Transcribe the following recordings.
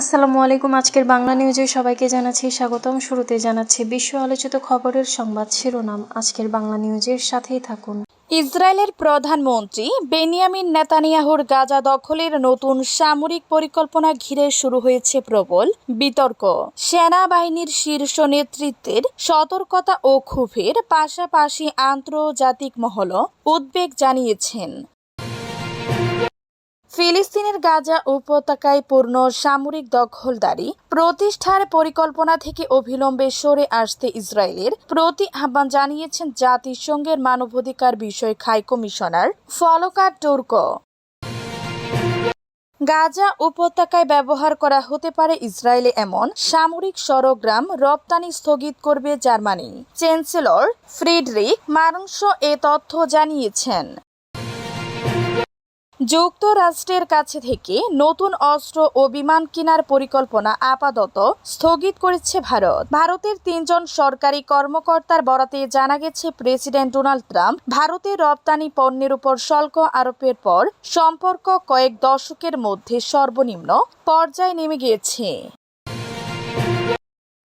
আসসালামু আলাইকুম, আজকের বাংলা নিউজে সবাইকে জানাচ্ছি স্বাগতম। শুরুতে জানাচ্ছি বিশ্ব আলোচিত খবরের সংবাদ শিরোনাম। আজকের বাংলা নিউজের সাথেই থাকুন। ইসরায়েলের প্রধানমন্ত্রী বেনিয়ামিন নেতানিয়াহুর গাজা দখলের নতুন সামরিক পরিকল্পনা ঘিরে শুরু হয়েছে প্রবল বিতর্ক। সেনাবাহিনীর শীর্ষ নেতৃত্বের সতর্কতা ও ক্ষোভের পাশাপাশি আন্তর্জাতিক মহল উদ্বেগ জানিয়েছেন। ফিলিস্তিনের গাজা উপত্যকায় পূর্ণ সামরিক দখলদারি প্রতিষ্ঠার পরিকল্পনা থেকে অবিলম্বে সরে আসতে ইসরায়েলের প্রতি আহ্বান জানিয়েছেন জাতিসংঘের মানবাধিকার বিষয় high commissioner Volker Turk Gaza উপত্যকায় ব্যবহার করা হতে পারে ইসরায়েলে এমন সামরিক সরগ্রাম রপ্তানি স্থগিত করবে জার্মানি। চ্যান্সেলর ফ্রিডরিক মারংস এ তথ্য জানিয়েছেন। যুক্তরাষ্ট্রের কাছে থেকে নতুন অস্ত্র ও বিমান কেনার পরিকল্পনা আপাতত স্থগিত করেছে ভারত। ভারতের তিনজন সরকারি কর্মকর্তার বরাতে জানা গেছে, প্রেসিডেন্ট ডোনাল্ড ট্রাম্প ভারতের রপ্তানি পণ্যের উপর শুল্ক আরোপের পর সম্পর্ক কয়েক দশকের মধ্যে সর্বনিম্ন পর্যায়ে নেমে গিয়েছে।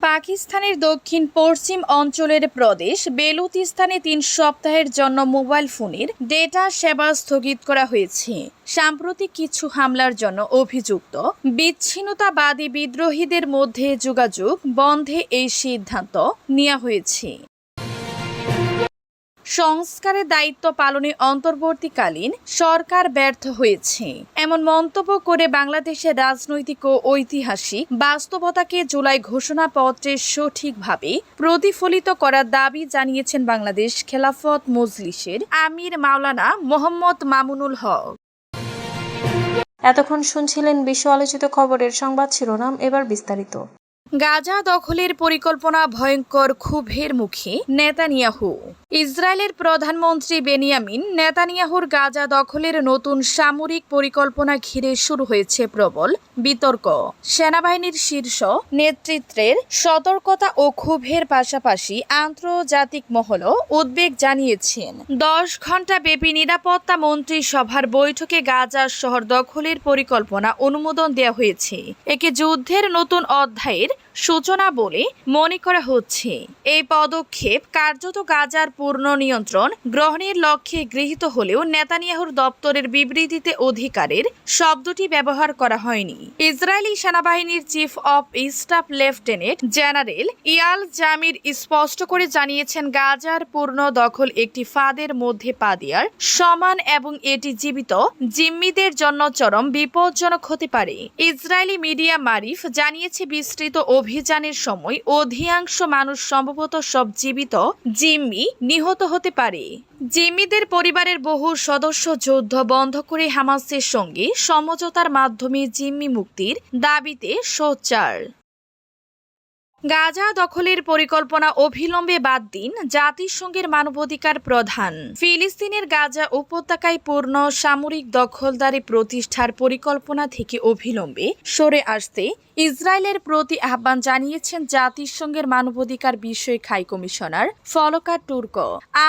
পাকিস্তানের দক্ষিণ পশ্চিম অঞ্চলের প্রদেশ বেলুতিস্তানে তিন সপ্তাহের জন্য মোবাইল ফোনের ডেটা সেবা স্থগিত করা হয়েছে। সাম্প্রতিক কিছু হামলার জন্য অভিযুক্ত, বিচ্ছিন্নতাবাদী বিদ্রোহীদের মধ্যে যোগাযোগ বন্ধে এই সিদ্ধান্ত নেওয়া হয়েছে। সংস্কারের দায়িত্ব পালনে অন্তর্বর্তীকালীন সরকার ব্যর্থ হয়েছে। এমন মন্তব্য করে বাংলাদেশের রাজনৈতিক ও ঐতিহাসিক বাস্তবতাকে জুলাই ঘোষণাপত্রে সঠিকভাবে প্রতিফলিত করার দাবি জানিয়েছেন বাংলাদেশ খেলাফত মজলিসের আমির মাওলানা মোহাম্মদ মামুনুল হক। এতক্ষণ শুনছিলেন বিশ্ব আলোচিত খবরের সংবাদ শিরোনাম এবার বিস্তারিত। গাজা দখলের পরিকল্পনা ভয়ঙ্কর ক্ষোভের মুখে নেতানিয়াহু। ইসরায়েলের প্রধানমন্ত্রী বেনিয়ামিন নেতানিয়াহুর গাজা দখলের নতুন সামরিক পরিকল্পনা ঘিরে শুরু হয়েছে প্রবল বিতর্ক। সেনাবাহিনীর শীর্ষ নেতৃত্বের সতর্কতা ও ক্ষোভের পাশাপাশি আন্তর্জাতিক মহল উদ্বেগ জানিয়েছেন। দশ ঘণ্টা ব্যাপী নিরাপত্তা মন্ত্রী সভার বৈঠকে গাজা শহর দখলের পরিকল্পনা অনুমোদন দেওয়া হয়েছে। একে যুদ্ধের নতুন অধ্যায়ের সূচনা বলে মনে করা হচ্ছে। এই পদক্ষেপ কার্যত গাজার পূর্ণ নিয়ন্ত্রণ গ্রহণের লক্ষ্যে গৃহীত হলেও নেতানিয়াহুর দপ্তরের বিবৃতিতে অধিকারের শব্দটি ব্যবহার করা হয়নি। ইসরায়েলি সেনাবাহিনীর chief of staff lieutenant general Eyal Zamir স্পষ্ট করে জানিয়েছেন, গাজার পূর্ণ দখল একটি ফাঁদের মধ্যে পা দেওয়ার সমান এবং এটি জীবিত জিম্মিদের জন্য চরম বিপজ্জনক হতে পারে। ইসরায়েলি মিডিয়া মারিফ জানিয়েছে, বিস্তৃত অভিযানের সময় অধিকাংশ মানুষ সম্ভবত সব জীবিত জিম্মি নিহত হতে পারে। জিম্মিদের পরিবারের বহু সদস্য যুদ্ধ বন্ধ করে হামাসের সঙ্গে সমঝোতার মাধ্যমে জিম্মি মুক্তির দাবিতে সোচ্চার। গাজা দখলের পরিকল্পনা অবিলম্বে বাদ দিন জাতিসংঘের মানবাধিকার প্রধান। ফিলিস্তিনের গাজা উপত্যকায় পূর্ণ সামরিক দখলদারি প্রতিষ্ঠার পরিকল্পনা থেকে অবিলম্বে সরে আসতে ইসরায়েলের প্রতি আহ্বান জানিয়েছেন জাতিসংঘের মানবাধিকার বিষয়ক হাই কমিশনার ফলকা টুর্ক।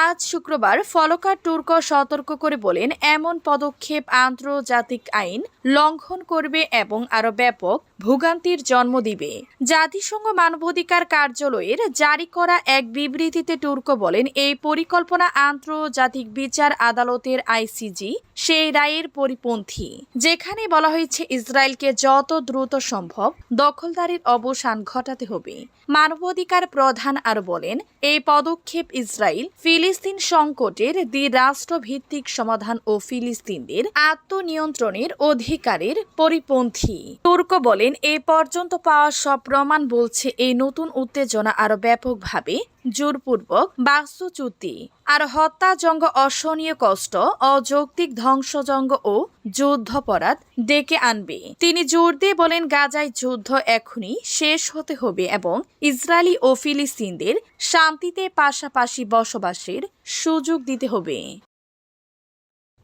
আজ শুক্রবার ফলকার টুর্ক সতর্ক করে বলেন, এমন পদক্ষেপ আন্তর্জাতিক আইন লঙ্ঘন করবে এবং আরও ব্যাপক ভোগান্তির জন্ম দিবে। জাতিসংঘ মানবাধিকার কার্যালয়ের জারি করা এক বিবৃতিতে টুর্ক বলেন, এই পরিকল্পনা আন্তর্জাতিক বিচার আদালতের আইসিজি সেই রায়ের পরিপন্থী। যেখানে বলা হয়েছে, ইসরায়েলকে যত দ্রুত সম্ভব দখলদারির অবসান ঘটাতে হবে। মানবাধিকার প্রধান আর বলেন, এই পদক্ষেপ ইসরায়েল ফিলিস্তিন সংকটের দ্বিরাষ্ট্রভিত্তিক সমাধান ও ফিলিস্তিনদের আত্মনিয়ন্ত্রণের অধিকারের পরিপন্থী। তুর্ক বলেন এ পর্যন্ত পাওয়া সব প্রমাণ বলছে এই নতুন উত্তেজনা আরও ব্যাপকভাবে, জোরপূর্বক বাস্তুচ্যুতি, আর হত্যাজঙ্গ অসহনীয় কষ্ট, অযৌক্তিক ধ্বংসজঙ্গ ও যুদ্ধপরাধ ডেকে আনবে। তিনি জোর দিয়ে বলেন, গাজায় যুদ্ধ এখনই শেষ হতে হবে এবং ইসরায়েলি ও ফিলিস্তিনদের শান্তিতে পাশাপাশি বসবাসের সুযোগ দিতে হবে।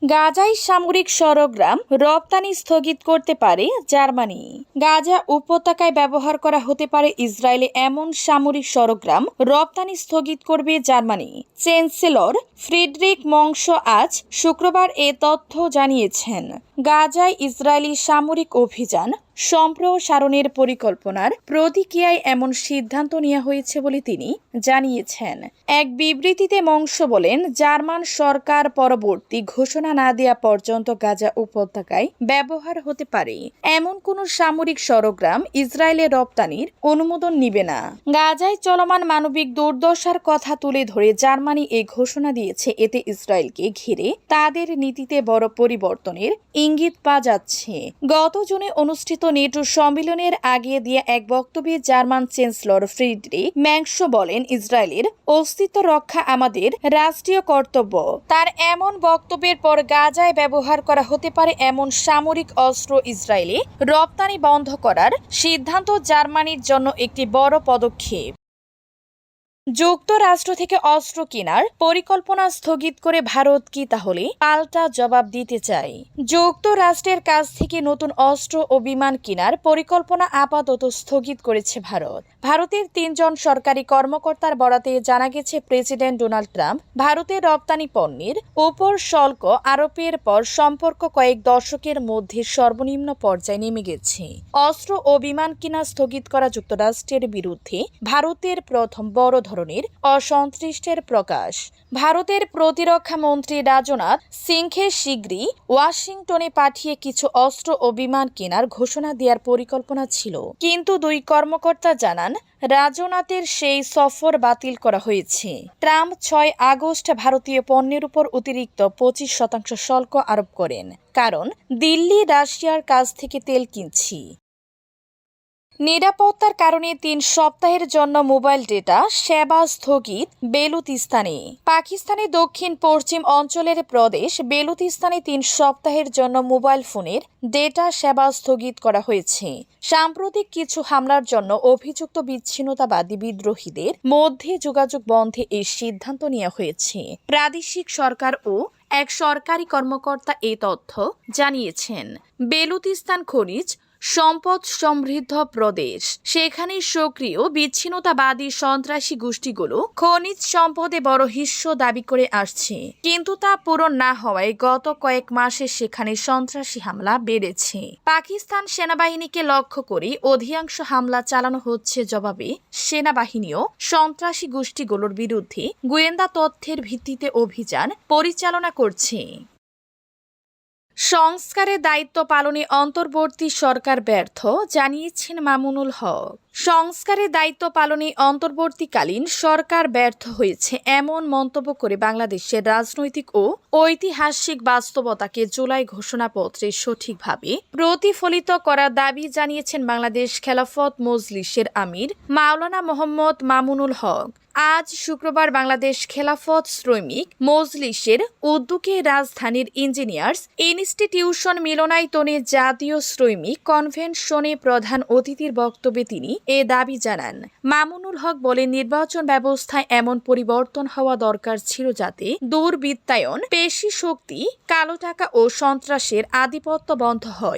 গাজায় সামরিক সরগ্রাম রপ্তানি স্থগিত করতে পারে জার্মানি। গাজা উপত্যকায় ব্যবহার করা হতে পারে ইসরায়েলে এমন সামরিক সরগ্রাম রপ্তানি স্থগিত করবে জার্মানি। চ্যান্সেলর ফ্রিডরিক মংস আজ শুক্রবার এ তথ্য জানিয়েছেন। গাজায় ইসরায়েলি সামরিক অভিযান সম্প্রসারণের পরিকল্পনার প্রতিক্রিয়ায় এমন সিদ্ধান্ত নেওয়া হয়েছে বলে তিনি জানিয়েছেন। এক বিবৃতিতে মংস বলেন, জার্মান সরকার পরবর্তী ঘোষণা না দেওয়া পর্যন্ত গাজা উপত্যকায় ব্যবহার হতে পারে। এমন কোনো সামরিক সরগ্রাম ইসরায়েলে রপ্তানির অনুমোদন নিবে না। গাজায় চলমান মানবিক দুর্দশার কথা তুলে ধরে জার্মানি এই ঘোষণা দিয়েছে। এতে ইসরায়েলকে ঘিরে তাদের নীতিতে বড় পরিবর্তনের ইঙ্গিত পাওয়া যাচ্ছে গত জুনে অনুষ্ঠিত নেটো সম্মেলনের আগে দিয়ে এক বক্তব্যে জার্মান চ্যান্সেলর ফ্রিডরিক ম্যাংশো বলেন, ইসরায়েলের অস্তিত্ব রক্ষা আমাদের রাষ্ট্রীয় কর্তব্য। তার এমন বক্তব্যের পর গাজায় ব্যবহার করা হতে পারে এমন সামরিক অস্ত্র ইসরায়েলে রপ্তানি বন্ধ করার সিদ্ধান্ত জার্মানির জন্য একটি বড় পদক্ষেপ। যুক্তরাষ্ট্র থেকে অস্ত্র কেনার পরিকল্পনা স্থগিত করে ভারত কি তাহলে? পাল্টা জবাব দিতে চায় যুক্তরাষ্ট্রের কাছ থেকে নতুন অস্ত্র ও বিমান কেনার পরিকল্পনা আপাতত স্থগিত করেছে ভারত। ভারতের তিনজন সরকারি কর্মকর্তার বরাতে জানা গেছে, প্রেসিডেন্ট ডোনাল্ড ট্রাম্প ভারতের রপ্তানি পণ্যের উপর শুল্ক আরোপের পর সম্পর্ক কয়েক দশকের মধ্যে সর্বনিম্ন পর্যায়ে নেমে গেছে। অস্ত্র ও বিমান কিনা স্থগিত করা যুক্তরাষ্ট্রের বিরুদ্ধে ভারতের প্রথম বড় ধরনের অসন্তুষ্টের প্রকাশ। ভারতের প্রতিরক্ষা মন্ত্রী রাজনাথ সিংহে শীঘ্রই ওয়াশিংটনে পাঠিয়ে কিছু অস্ত্র ও বিমান কেনার ঘোষণা দেওয়ার পরিকল্পনা ছিল। কিন্তু দুই কর্মকর্তা জানান, রাজনাথের সেই সফর বাতিল করা হয়েছে। ট্রাম্প ছয় আগস্ট ভারতীয় পণ্যের উপর অতিরিক্ত পঁচিশ শতাংশ শুল্ক আরোপ করেন। কারণ, দিল্লি রাশিয়ার কাছ থেকে তেল কিনছি। নিরাপত্তার কারণে তিন সপ্তাহের জন্য মোবাইল ডেটা সেবা স্থগিত বেলুতিস্তানে। পাকিস্তানে দক্ষিণ পশ্চিম অঞ্চলের প্রদেশ বেলুতিস্তানে তিন সপ্তাহের জন্য মোবাইল ফোনের ডেটা সেবা স্থগিত করা হয়েছে। সাম্প্রতিক কিছু হামলার জন্য অভিযুক্ত বিচ্ছিন্নতাবাদী বিদ্রোহীদের মধ্যে যোগাযোগ বন্ধে এই সিদ্ধান্ত নেওয়া হয়েছে। প্রাদেশিক সরকার ও এক সরকারি কর্মকর্তা এই তথ্য জানিয়েছেন। বেলুতিস্তান খনিজ সম্পদ সমৃদ্ধ প্রদেশ। সেখানে সক্রিয়, বিচ্ছিন্নতাবাদী সন্ত্রাসী গোষ্ঠীগুলো খনিজ সম্পদে বড় হিস্য দাবি করে আসছে। কিন্তু তা পূরণ না হওয়ায় গত কয়েক মাসে সেখানে সন্ত্রাসী হামলা বেড়েছে। পাকিস্তান সেনাবাহিনীকে লক্ষ্য করে অধিকাংশ হামলা চালানো হচ্ছে জবাবে সেনাবাহিনীও সন্ত্রাসী গোষ্ঠীগুলোর বিরুদ্ধে গোয়েন্দা তথ্যের ভিত্তিতে অভিযান পরিচালনা করছে। সংস্কারের দায়িত্ব পালনে অন্তর্বর্তী সরকার ব্যর্থ, জানিয়েছেন মামুনুল হক। সংস্কারের দায়িত্ব পালনে অন্তর্বর্তীকালীন সরকার ব্যর্থ হয়েছে এমন মন্তব্য করে বাংলাদেশের রাজনৈতিক ও ঐতিহাসিক বাস্তবতাকে জুলাই ঘোষণাপত্রে সঠিকভাবে প্রতিফলিত করার দাবি জানিয়েছেন বাংলাদেশ খেলাফত মজলিসের আমির মাওলানা মোহাম্মদ মামুনুল হক। আজ শুক্রবার বাংলাদেশ খেলাফত শ্রমিক মজলিসের উদ্যোগে রাজধানীর ইঞ্জিনিয়ার্স ইনস্টিটিউশন মিলনায়তনে জাতীয় শ্রমিক কনভেনশনে প্রধান অতিথির বক্তব্যে তিনি এ দাবি জানান। মামুনুল হক বলেন, নির্বাচন ব্যবস্থায় এমন পরিবর্তন হওয়া দরকার ছিল যাতে দুর্বৃত্তায়ন, পেশি শক্তি, কালো টাকা ও সন্ত্রাসের আধিপত্য বন্ধ হয়।